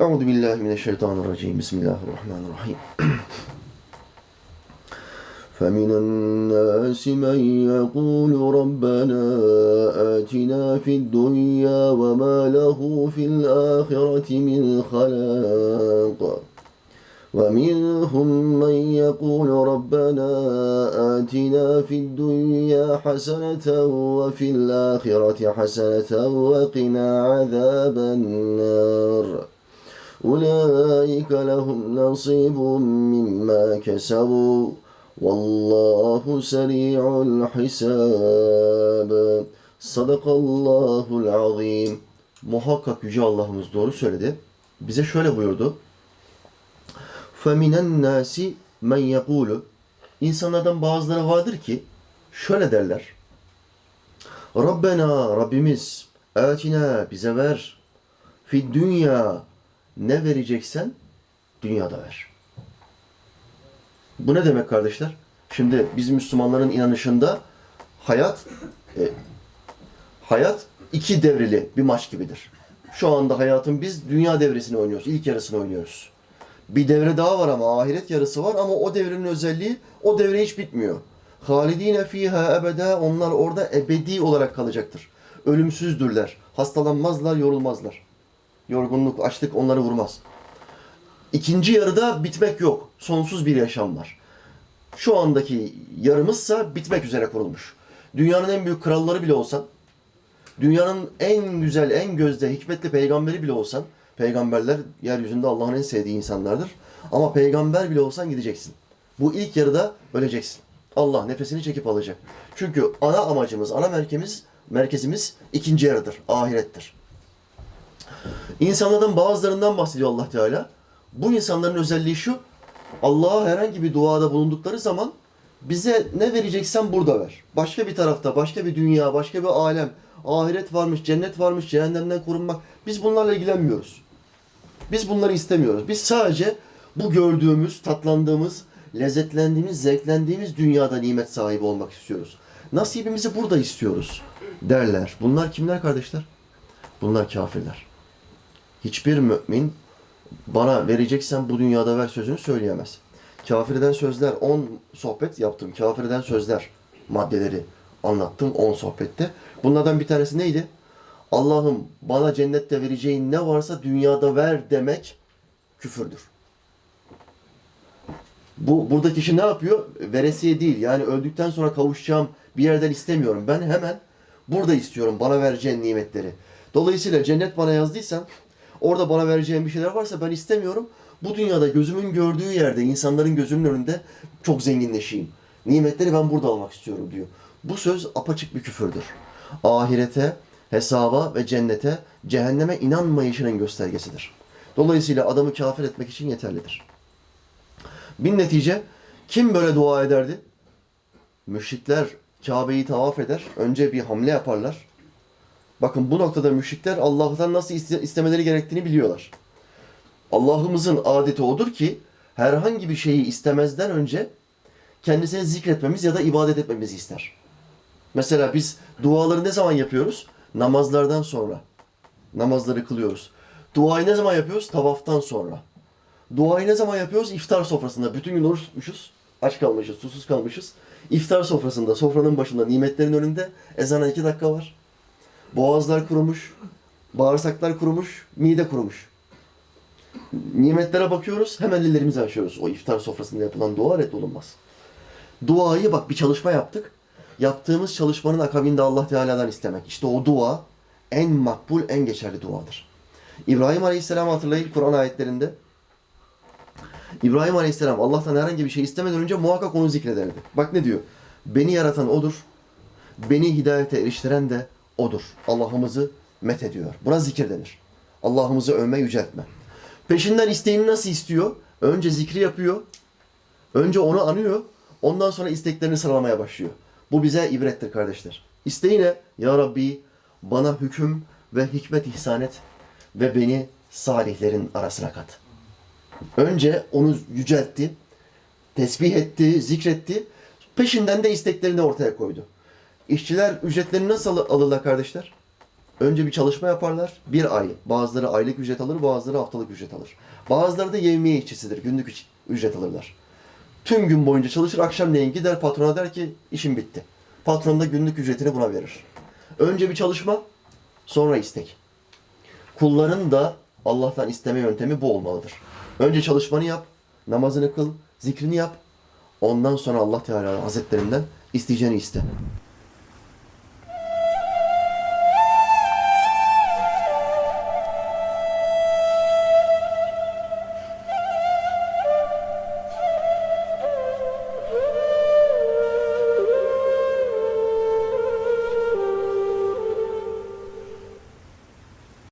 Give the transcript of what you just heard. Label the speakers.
Speaker 1: Euzu billahi mineşşeytanirracim. Bismillahirrahmanirrahim. فمن الناس من يقول ربنا آتنا في الدنيا وما له في الآخرة من خلاق ومنهم من يقول ربنا آتنا في الدنيا حسنة وفي الآخرة حسنة وقنا عذاب النار أولئك لهم نصيب مما كسبوا والله سريع الحساب صدق الله العظيم Muhakkak Yüce Allah'ımız doğru söyledi. Bize şöyle buyurdu. فَمِنَ النَّاسِ مَنْ يَقُولُ İnsanlardan bazıları vardır ki şöyle derler. Rabbena Rabbimiz atina bize ver fi dünya ne vereceksen dünyada ver. Bu ne demek kardeşler? Şimdi biz Müslümanların inanışında hayat e, hayat iki devreli bir maç gibidir. Şu anda hayatın biz dünya devresini oynuyoruz. ilk yarısını oynuyoruz. Bir devre daha var ama ahiret yarısı var ama o devrenin özelliği o devre hiç bitmiyor. Halidine fiha ebede onlar orada ebedi olarak kalacaktır. Ölümsüzdürler. Hastalanmazlar, yorulmazlar. Yorgunluk, açlık onları vurmaz. İkinci yarıda bitmek yok. Sonsuz bir yaşam var. Şu andaki yarımızsa bitmek üzere kurulmuş. Dünyanın en büyük kralları bile olsan, dünyanın en güzel, en gözde, hikmetli peygamberi bile olsan, peygamberler yeryüzünde Allah'ın en sevdiği insanlardır. Ama peygamber bile olsan gideceksin. Bu ilk yarıda öleceksin. Allah nefesini çekip alacak. Çünkü ana amacımız, ana merkezimiz, merkezimiz ikinci yarıdır, ahirettir. İnsanlardan bazılarından bahsediyor Allah Teala. Bu insanların özelliği şu. Allah'a herhangi bir duada bulundukları zaman bize ne vereceksen burada ver. Başka bir tarafta, başka bir dünya, başka bir alem, ahiret varmış, cennet varmış, cehennemden korunmak. Biz bunlarla ilgilenmiyoruz. Biz bunları istemiyoruz. Biz sadece bu gördüğümüz, tatlandığımız, lezzetlendiğimiz, zevklendiğimiz dünyada nimet sahibi olmak istiyoruz. Nasibimizi burada istiyoruz derler. Bunlar kimler kardeşler? Bunlar kafirler. Hiçbir mümin bana vereceksen bu dünyada ver sözünü söyleyemez. Kafirden sözler 10 sohbet yaptım. Kafirden sözler maddeleri anlattım 10 sohbette. Bunlardan bir tanesi neydi? Allah'ım bana cennette vereceğin ne varsa dünyada ver demek küfürdür. Bu buradaki kişi ne yapıyor? Veresiye değil. Yani öldükten sonra kavuşacağım bir yerden istemiyorum. Ben hemen burada istiyorum bana vereceğin nimetleri. Dolayısıyla cennet bana yazdıysan orada bana vereceğin bir şeyler varsa ben istemiyorum. Bu dünyada gözümün gördüğü yerde, insanların gözümün önünde çok zenginleşeyim. Nimetleri ben burada almak istiyorum diyor. Bu söz apaçık bir küfürdür. Ahirete, hesaba ve cennete, cehenneme inanmayışının göstergesidir. Dolayısıyla adamı kafir etmek için yeterlidir. Bir netice kim böyle dua ederdi? Müşrikler Kabe'yi tavaf eder. Önce bir hamle yaparlar. Bakın bu noktada müşrikler Allah'tan nasıl iste- istemeleri gerektiğini biliyorlar. Allah'ımızın adeti odur ki herhangi bir şeyi istemezden önce kendisine zikretmemiz ya da ibadet etmemizi ister. Mesela biz duaları ne zaman yapıyoruz? Namazlardan sonra. Namazları kılıyoruz. Duayı ne zaman yapıyoruz? Tavaftan sonra. Duayı ne zaman yapıyoruz? İftar sofrasında. Bütün gün oruç tutmuşuz. Aç kalmışız, susuz kalmışız. İftar sofrasında, sofranın başında, nimetlerin önünde ezana iki dakika var. Boğazlar kurumuş, bağırsaklar kurumuş, mide kurumuş. Nimetlere bakıyoruz, hemen ellerimizi açıyoruz. O iftar sofrasında yapılan dua reddolunmaz. Duayı bak bir çalışma yaptık. Yaptığımız çalışmanın akabinde Allah Teala'dan istemek. İşte o dua en makbul, en geçerli duadır. İbrahim Aleyhisselam hatırlayın Kur'an ayetlerinde. İbrahim Aleyhisselam Allah'tan herhangi bir şey istemeden önce muhakkak onu zikrederdi. Bak ne diyor? Beni yaratan odur. Beni hidayete eriştiren de odur. Allah'ımızı met ediyor. Buna zikir denir. Allah'ımızı övme, yüceltme. Peşinden isteğini nasıl istiyor? Önce zikri yapıyor. Önce onu anıyor. Ondan sonra isteklerini sıralamaya başlıyor. Bu bize ibrettir kardeşler. İsteği ne? Ya Rabbi bana hüküm ve hikmet ihsan et ve beni salihlerin arasına kat. Önce onu yüceltti, tesbih etti, zikretti. Peşinden de isteklerini ortaya koydu. İşçiler ücretlerini nasıl al- alırlar kardeşler? Önce bir çalışma yaparlar. Bir ay. Bazıları aylık ücret alır, bazıları haftalık ücret alır. Bazıları da yevmiye işçisidir. Günlük üc- ücret alırlar. Tüm gün boyunca çalışır. Akşamleyin gider patrona der ki işim bitti. Patron da günlük ücretini buna verir. Önce bir çalışma, sonra istek. Kulların da Allah'tan isteme yöntemi bu olmalıdır. Önce çalışmanı yap, namazını kıl, zikrini yap. Ondan sonra Allah Teala Hazretlerinden isteyeceğini iste.